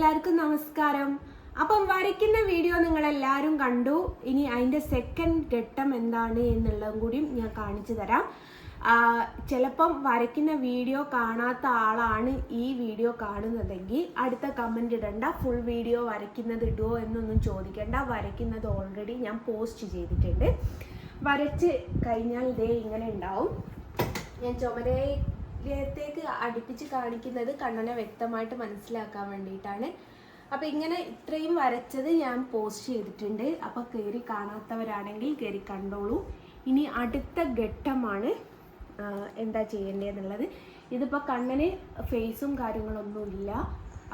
എല്ലാവർക്കും നമസ്കാരം. അപ്പം വരയ്ക്കുന്ന വീഡിയോ നിങ്ങൾ എല്ലാവരും കണ്ടു. ഇനി അതിന്റെ സെക്കൻഡ് ഘട്ടം എന്താണ് എന്നുള്ളതും കൂടിയും ഞാൻ കാണിച്ചു തരാം. ചിലപ്പം വരയ്ക്കുന്ന വീഡിയോ കാണാത്ത ആളാണ് ഈ വീഡിയോ കാണുന്നതെങ്കിൽ അടുത്ത കമന്റ് ഇടണ്ട. ഫുൾ വീഡിയോ വരയ്ക്കുന്നത് ഇടുമോ എന്നൊന്നും ചോദിക്കേണ്ട. വരയ്ക്കുന്നത് ഓൾറെഡി ഞാൻ പോസ്റ്റ് ചെയ്തിട്ടുണ്ട്. വരച്ച് കഴിഞ്ഞാൽ ഇതേ ഇങ്ങനെ ഉണ്ടാവും. ഞാൻ ചുമരത്തേക്ക് അടുപ്പിച്ച് കാണിക്കുന്നത് കണ്ണനെ വ്യക്തമായിട്ട് മനസ്സിലാക്കാൻ വേണ്ടിയിട്ടാണ്. അപ്പം ഇങ്ങനെ ഇത്രയും വരച്ചത് ഞാൻ പോസ്റ്റ് ചെയ്തിട്ടുണ്ട്. അപ്പോൾ കയറി കാണാത്തവരാണെങ്കിൽ കയറി കണ്ടോളൂ. ഇനി അടുത്ത ഘട്ടമാണ് എന്താ ചെയ്യേണ്ടതെന്നുള്ളത്. ഇതിപ്പോൾ കണ്ണന് ഫേസും കാര്യങ്ങളൊന്നും ഇല്ല.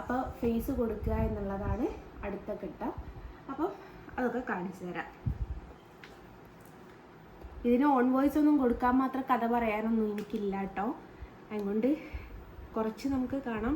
അപ്പോൾ ഫേസ് കൊടുക്കുക എന്നുള്ളതാണ് അടുത്ത ഘട്ടം. അപ്പം അതൊക്കെ കാണിച്ചു തരാം. ഇതിന് ഓൺ വോയിസ് ഒന്നും കൊടുക്കാൻ മാത്രം കഥ പറയാനൊന്നും എനിക്കില്ല കേട്ടോ. അതുകൊണ്ട് കുറച്ച് നമുക്ക് കാണാം.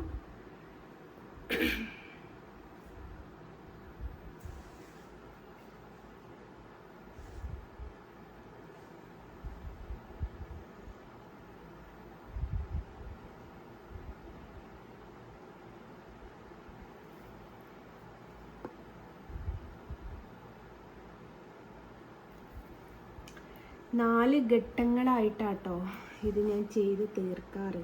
നാല് ഘട്ടങ്ങളായിട്ടാട്ടോ ഇത് ഞാൻ ചെയ്ത് തീർക്കാറ്.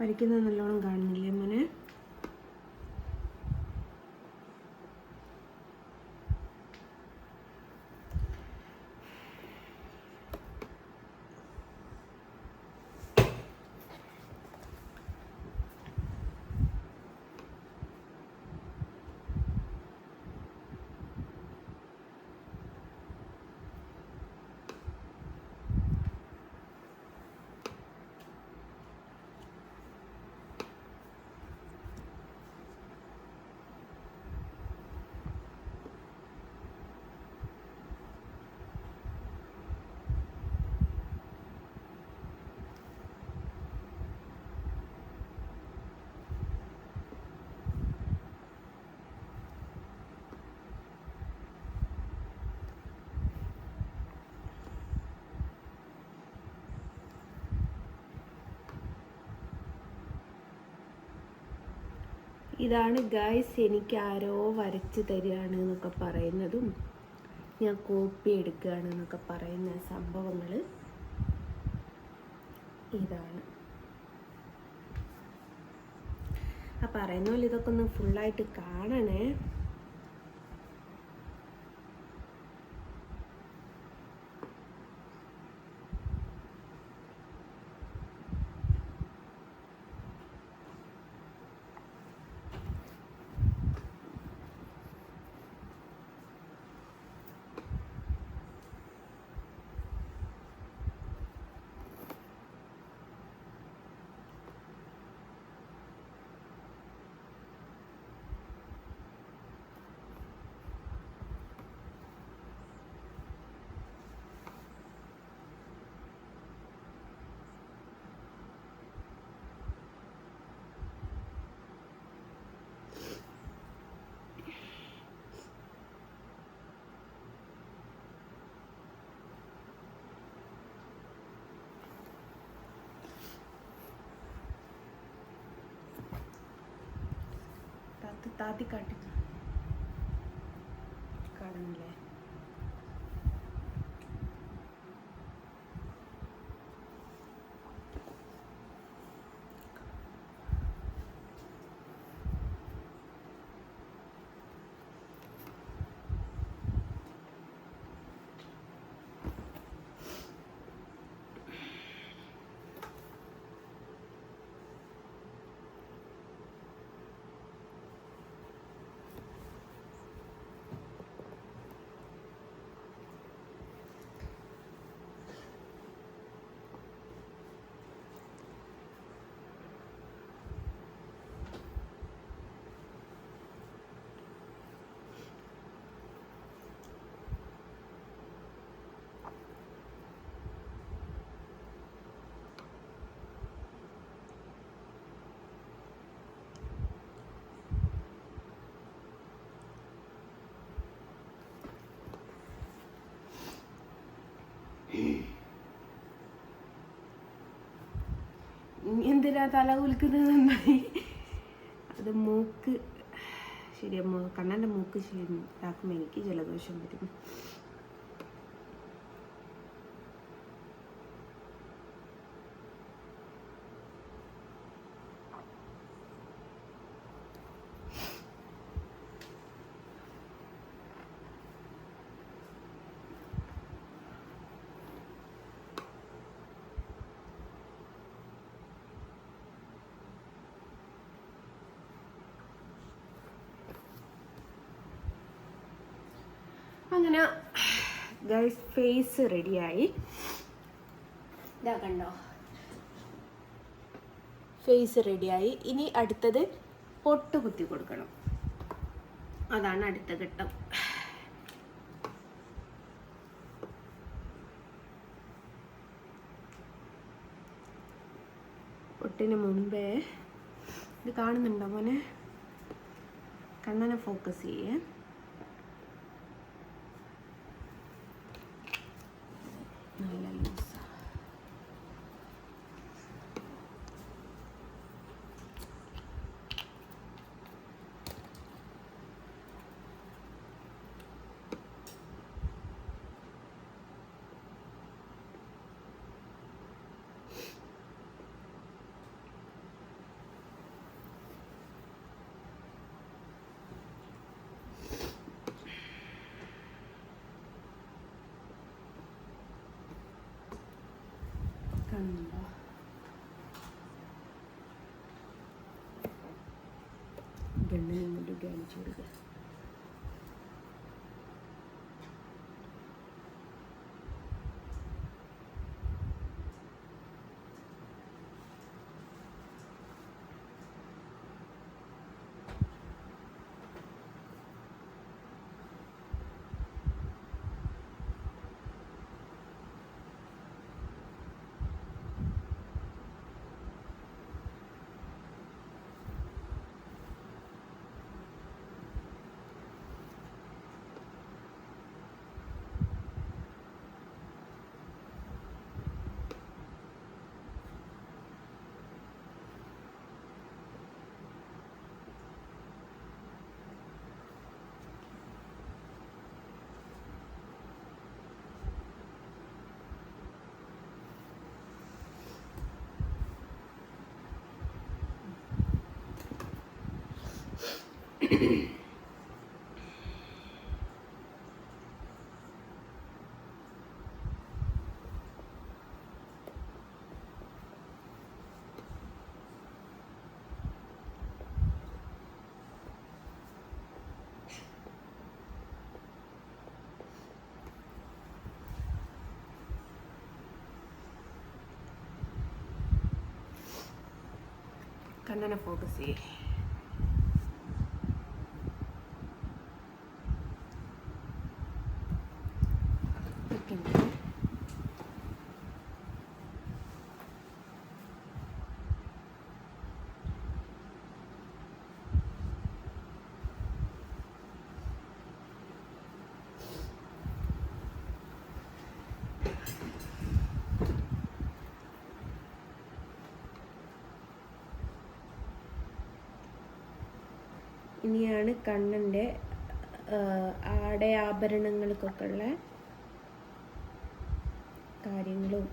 വരയ്ക്കുന്നത് നല്ലോണം കാണുന്നില്ലേ മോനെ? ഇതാണ് ഗായ്സ് എനിക്ക് ആരോ വരച്ച് തരികയാണ് എന്നൊക്കെ പറയുന്നതും ഞാൻ കോപ്പി എടുക്കുകയാണ് എന്നൊക്കെ പറയുന്ന സംഭവങ്ങൾ ഇതാണ്. ആ പറയുന്ന പോലെ ഇതൊക്കെ ഒന്ന് ഫുള്ളായിട്ട് കാണണേ. താത്തി താത്തി കാട്ടി എന്തിനാ തല കുലുക്കുന്നത് നന്നായി? അത് മൂക്ക് ശരിയാ കണ്ണന്റെ മൂക്ക് ശരി ഇതാക്കുമ്പോൾ എനിക്ക് ജലദോഷം വരും അങ്ങനെ ഗൈസ് ഫേസ് റെഡിയായി ഇതാ കണ്ടോ? ഫേസ് റെഡിയായി ഇനി അടുത്തത് പൊട്ട് കുത്തി കൊടുക്കണം. അതാണ് അടുത്ത ഘട്ടം. പൊട്ടിന് മുമ്പേ. ഇത് കാണുന്നുണ്ടോ മോനെ? കണ്ണനെ ഫോക്കസ് ചെയ്യേ. no hay la luz. ഗണ്ണിൽ നിന്നിട്ട് കാണിച്ചു കൊടുക്കുക കണ്ണനെ ഫോക്കസ് ചെയ്യേ ഇനിയാണ് കണ്ണന്റെ ആടയാഭരണങ്ങൾക്കൊക്കെ ഉള്ള കാര്യങ്ങളും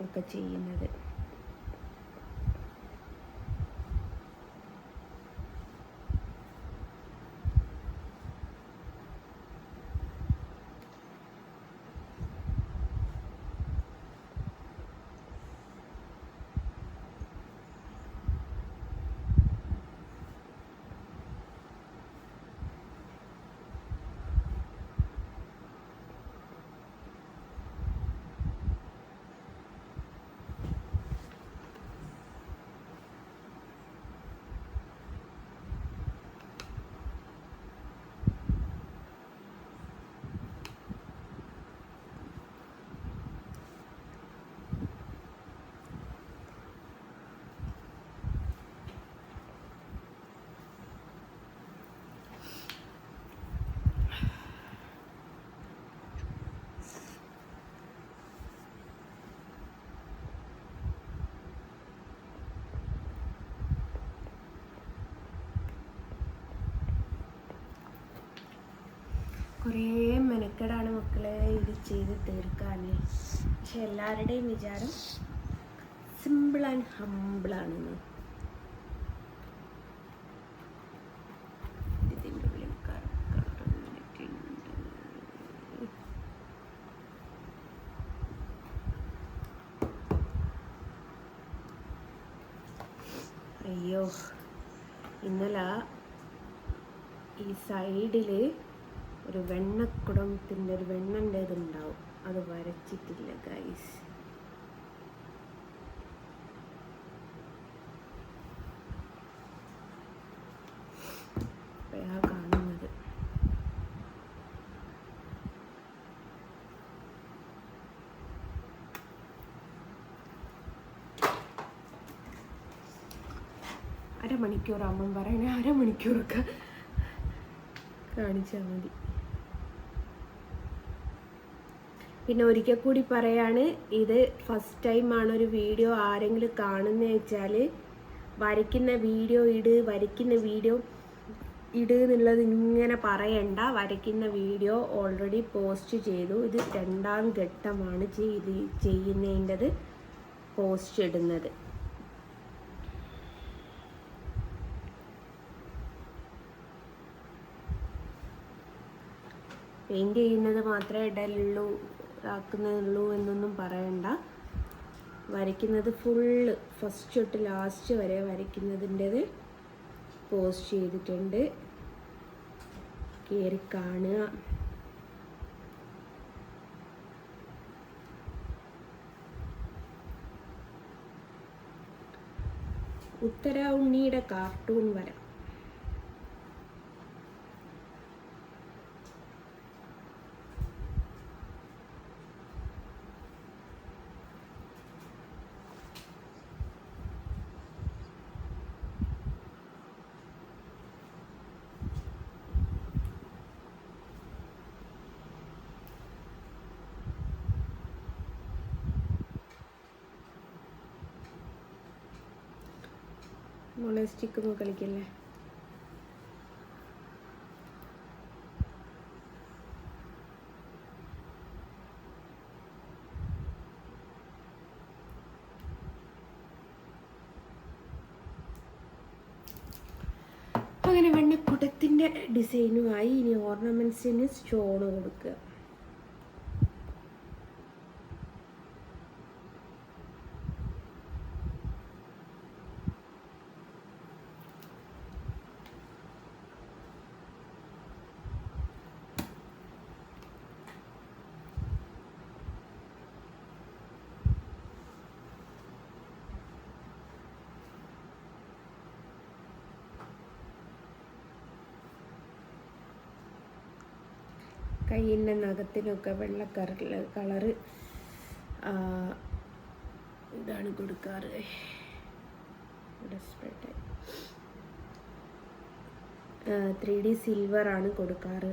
ഒക്കെ ചെയ്യുന്നത്. കുറേ മെനക്കെടാണ് മക്കളെ ഇത് ചെയ്ത് തീർക്കാൻ പക്ഷെ എല്ലാവരുടെയും വിചാരം സിമ്പിൾ ആൻഡ് ഹമ്പിളാണെന്ന് അയ്യോ ഇന്നലെ ഈ സൈഡിൽ ഒരു വെണ്ണക്കുടത്തിന്റെ ഒരു വെണ്ണന്റെ ഇതുണ്ടാവും അത് വരച്ചിട്ടില്ല ഗൈസ് അരമണിക്കൂർ അമ്മ പറയണേ അരമണിക്കൂറൊക്കെ കാണിച്ചാൽ മതി. പിന്നെ ഒരിക്കൽ കൂടി പറയാണ് ഇത് ഫസ്റ്റ് ടൈമാണ് ഒരു വീഡിയോ ആരെങ്കിലും കാണുന്നത് വെച്ചാൽ വരയ്ക്കുന്ന വീഡിയോ ഇട് വരയ്ക്കുന്ന വീഡിയോ ഇട് എന്നുള്ളത് ഇങ്ങനെ പറയണ്ട. വരയ്ക്കുന്ന വീഡിയോ ഓൾറെഡി പോസ്റ്റ് ചെയ്തു. ഇത് രണ്ടാം ഘട്ടമാണ് ചെയ്ത് ചെയ്യുന്നതിന്റെത് പോസ്റ്റ് ഇടുന്നത്. പെയിന്റ് ചെയ്യുന്നത് മാത്രമേ ഇടലുള്ളൂ. ഇതാക്കുന്നുള്ളൂ എന്നൊന്നും പറയണ്ട. വരയ്ക്കുന്നത് ഫുള്ള് ഫസ്റ്റ് തൊട്ട് ലാസ്റ്റ് വരെ വരയ്ക്കുന്നതിന്റെത് പോസ്റ്റ് ചെയ്തിട്ടുണ്ട്. കയറി കാണുക. ഉത്തര ഉണ്ണിയുടെ കാർട്ടൂൺ വരാം. മോളെ പോയി കളിക്കല്ലേ? അങ്ങനെ വെണ്ണക്കുടത്തിന്റെ ഡിസൈനുമായി ഇനി ഓർണമെന്റ്സിന് സ്റ്റോണ് കൊടുക്കുക. കയ്യിന്റെ നഖത്തിനൊക്കെ വെള്ള കളർ കളറ് ഇതാണ് കൊടുക്കാറ്. ത്രീ ഡി സിൽവർ ആണ് കൊടുക്കാറ്.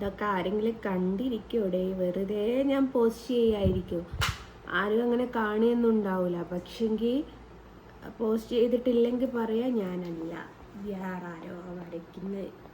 ഇതൊക്കെ ആരെങ്കിലും കണ്ടിരിക്കൂടെ വെറുതെ ഞാൻ പോസ്റ്റ് ചെയ്യായിരിക്കും. ആരും അങ്ങനെ കാണുകയൊന്നും ഉണ്ടാവില്ല പക്ഷെങ്കിൽ പോസ്റ്റ് ചെയ്തിട്ടില്ലെങ്കിൽ പറയാം ഞാനല്ല. വേറെ ആരോ വരയ്ക്കുന്നത്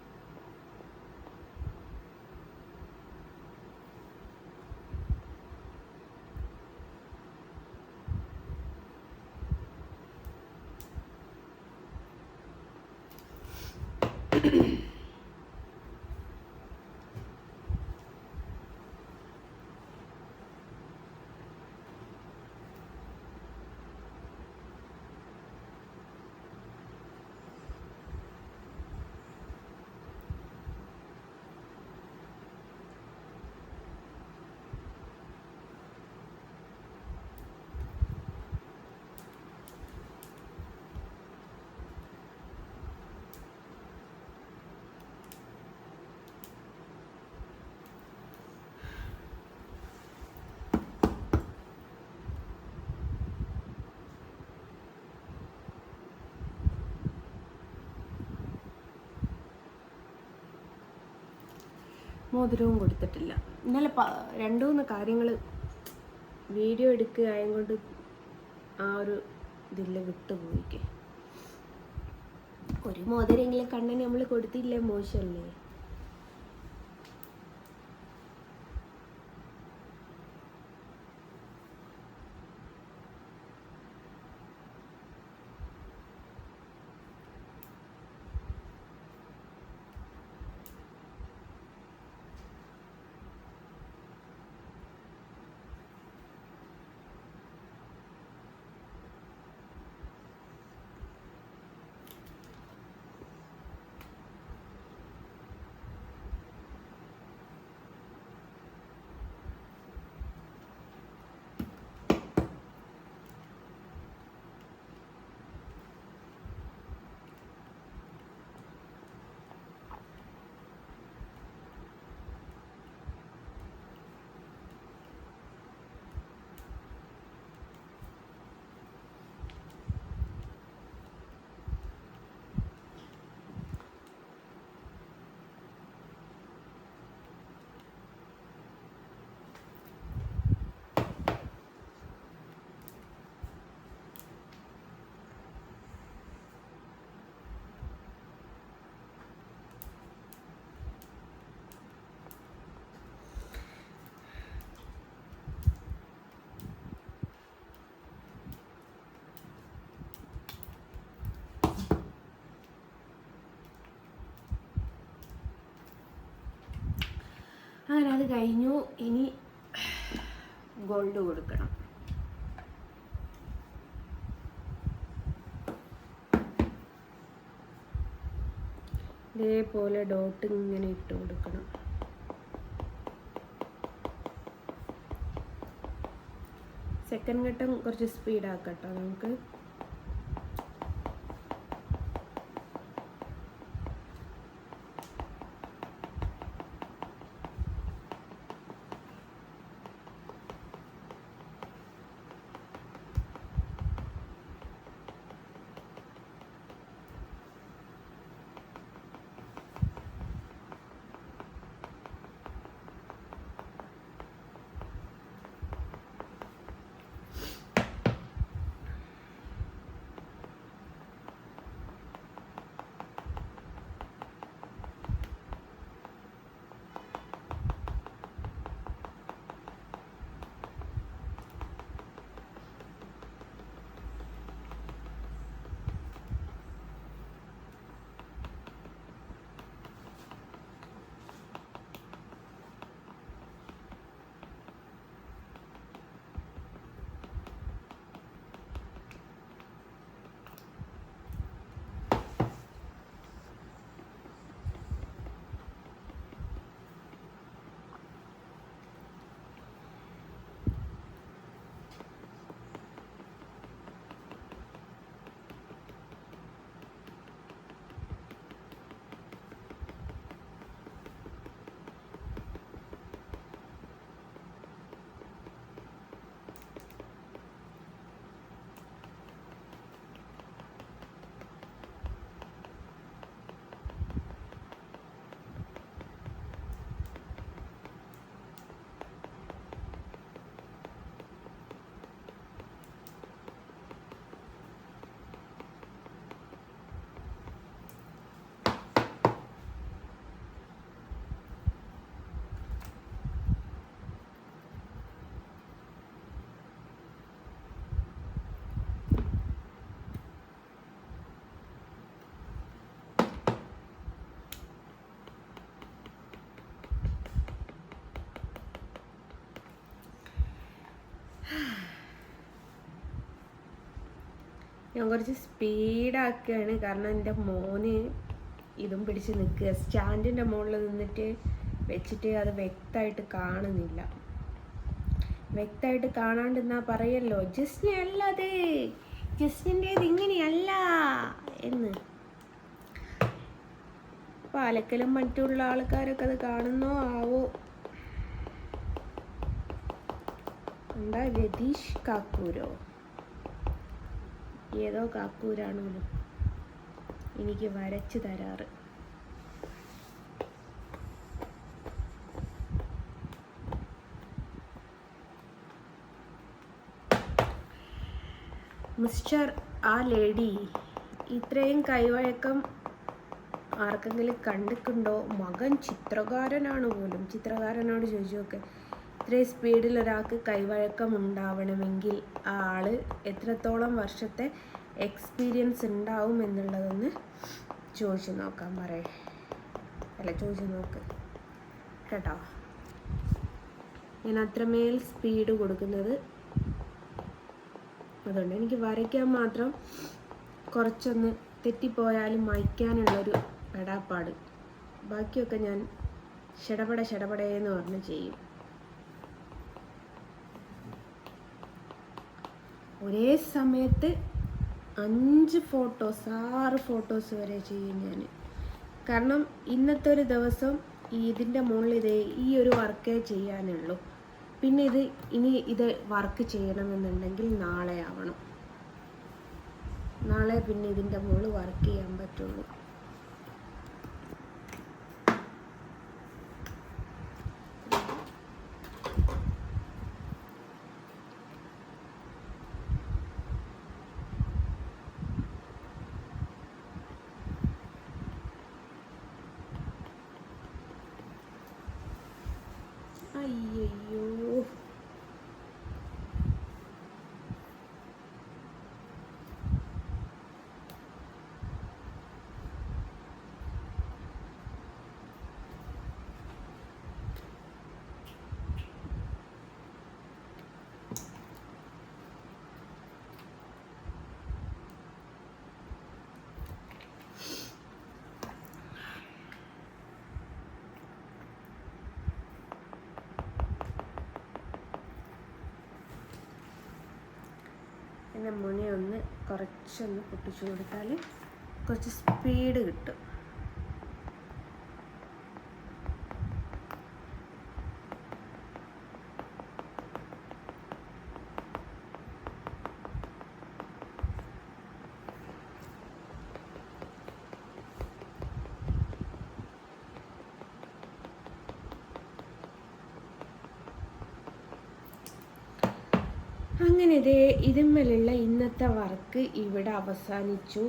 മോതിരവും കൊടുത്തിട്ടില്ല. ഇന്നലെ പ രണ്ടു മൂന്ന് കാര്യങ്ങൾ വീഡിയോ എടുക്കുക കൊണ്ട് ആ ഒരു ഇതിൽ വിട്ടുപോയിക്കേ ഒരു മോതിരെങ്കിലും കണ്ണന് നമ്മൾ കൊടുത്തില്ലേ? മോശമല്ലേ? അങ്ങനെ അത് കഴിഞ്ഞു. ഇനി ഗോൾഡ് കൊടുക്കണം. ഇതേപോലെ ഡോട്ട് ഇങ്ങനെ ഇട്ട് കൊടുക്കണം. സെക്കൻഡ് ഘട്ടം കുറച്ച് സ്പീഡാക്കട്ടോ നമുക്ക്. ഞാൻ കുറച്ച് സ്പീഡാക്കുകയാണ് കാരണം എന്റെ മോന് ഇതും പിടിച്ച് നിൽക്കുക. സ്റ്റാൻഡിന്റെ മുകളിൽ നിന്നിട്ട് വെച്ചിട്ട് അത് വ്യക്തമായിട്ട് കാണുന്നില്ല. വ്യക്തമായിട്ട് കാണാണ്ട് എന്നാ പറയല്ലോ ജസ്റ്റിനെ അല്ല അത്. ജസ്റ്റിന്റേത് ഇങ്ങനെയല്ല. എന്ന്. പാലക്കലും മറ്റുള്ള ആൾക്കാരൊക്കെ അത് കാണുന്നോ? ആവോ? എന്താ രതീഷ് കാക്കൂരോ? ഏതോ കാക്കൂരാണ് എനിക്ക് വരച്ചു തരാറ്. മിസ്റ്റർ ആ ലേഡി ഇത്രയും കൈവഴക്കം ആർക്കെങ്കിലും കണ്ടിട്ടുണ്ടോ? മകൻ ചിത്രകാരനാണ് പോലും. ചിത്രകാരനോട് ചോദിച്ചു നോക്കെ. ഇത്രയും സ്പീഡിൽ ഒരാൾക്ക് കൈവഴക്കം ഉണ്ടാവണമെങ്കിൽ ആ ആൾ എത്രത്തോളം വർഷത്തെ എക്സ്പീരിയൻസ് ഉണ്ടാവും എന്നുള്ളതൊന്ന് ചോദിച്ചു നോക്കാൻ പറയേ. അല്ല ചോദിച്ചു നോക്ക്. കേട്ടോ? ഞാൻ അത്രമേൽ സ്പീഡ് കൊടുക്കുന്നത് അതുകൊണ്ട് എനിക്ക് വരയ്ക്കാൻ മാത്രം കുറച്ചൊന്ന് തെറ്റിപ്പോയാലും മായ്ക്കാനുള്ളൊരു പെടാപ്പാട്. ബാക്കിയൊക്കെ ഞാൻ ഷടപട ഷടപടയെന്ന് പറഞ്ഞ് ചെയ്യും. ഒരേ സമയത്ത് അഞ്ച് ഫോട്ടോസ് ആറ് ഫോട്ടോസ് വരെ ചെയ്യും ഞാൻ. കാരണം ഇന്നത്തെ ഒരു ദിവസം ഇതിന്റെ മുകളിൽ ഇതേ ഈ ഒരു വർക്കേ ചെയ്യാനുള്ളൂ. പിന്നെ ഇത് ഇനി ഇത് വർക്ക് ചെയ്യണമെന്നുണ്ടെങ്കിൽ നാളെ ആവണം. നാളെ പിന്നെ ഇതിന്റെ മുകളിൽ വർക്ക് ചെയ്യാൻ പറ്റുള്ളൂ. അയ്യോ പിന്നെ മുനയൊന്ന് കുറച്ചൊന്ന് പൊട്ടിച്ചു കൊടുത്താൽ കുറച്ച് സ്പീഡ് കിട്ടും അങ്ങനെ ഇതേ ഇതുമ്മലുള്ള ഇന്നത്തെ വർക്ക് ഇവിടെ അവസാനിച്ചു.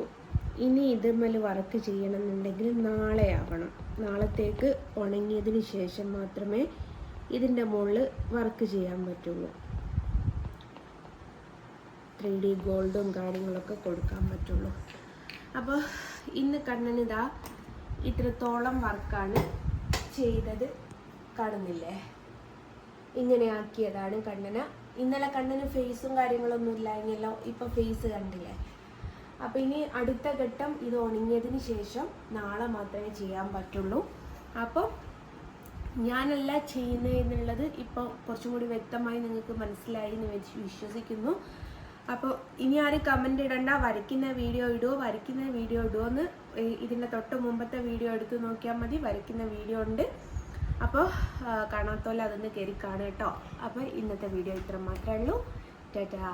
ഇനി ഇതുമ്മൽ വർക്ക് ചെയ്യണമെന്നുണ്ടെങ്കിൽ നാളെ ആവണം. നാളത്തേക്ക് ഉണങ്ങിയതിന് ശേഷം മാത്രമേ ഇതിന്റെ മുകളിൽ വർക്ക് ചെയ്യാൻ പറ്റുള്ളൂ. ത്രീ ഡി ഗോൾഡും കാര്യങ്ങളൊക്കെ കൊടുക്കാൻ പറ്റുള്ളൂ. അപ്പോൾ ഇന്ന് കണ്ണനിതാ ഇത്രത്തോളം വർക്കാണ് ചെയ്തത്. കാണുന്നില്ലേ? ഇങ്ങനെ ആക്കിയതാണ് കണ്ണന്. ഇന്നലെ കണ്ണിന് ഫേസും കാര്യങ്ങളൊന്നും ഇല്ലായിരുന്നല്ലോ ഇപ്പൊ ഫേസ് കണ്ടില്ലേ? അപ്പൊ ഇനി അടുത്ത ഘട്ടം ഇത് ഉണങ്ങിയതിന് ശേഷം നാളെ മാത്രമേ ചെയ്യാൻ പറ്റുള്ളൂ. അപ്പോൾ ഞാനല്ല ചെയ്യുന്നത് എന്നുള്ളത് ഇപ്പോൾ കുറച്ചും കൂടി വ്യക്തമായി നിങ്ങൾക്ക് മനസ്സിലായി എന്ന് വിശ്വസിക്കുന്നു. അപ്പോൾ ഇനി ആരും കമന്റ് ഇടണ്ട വരയ്ക്കുന്ന വീഡിയോ ഇടുമോ വരയ്ക്കുന്ന വീഡിയോ ഇടുമോ എന്ന് ഇതിന്റെ തൊട്ട് മുമ്പത്തെ വീഡിയോ എടുത്ത് നോക്കിയാൽ മതി വരയ്ക്കുന്ന വീഡിയോ ഉണ്ട്. അപ്പോൾ കാണാത്തോലെ അതൊന്ന് കയറി കാണുക കേട്ടോ. അപ്പോൾ ഇന്നത്തെ വീഡിയോ ഇത്ര മാത്രമേ ഉള്ളൂ. ടാറ്റാ.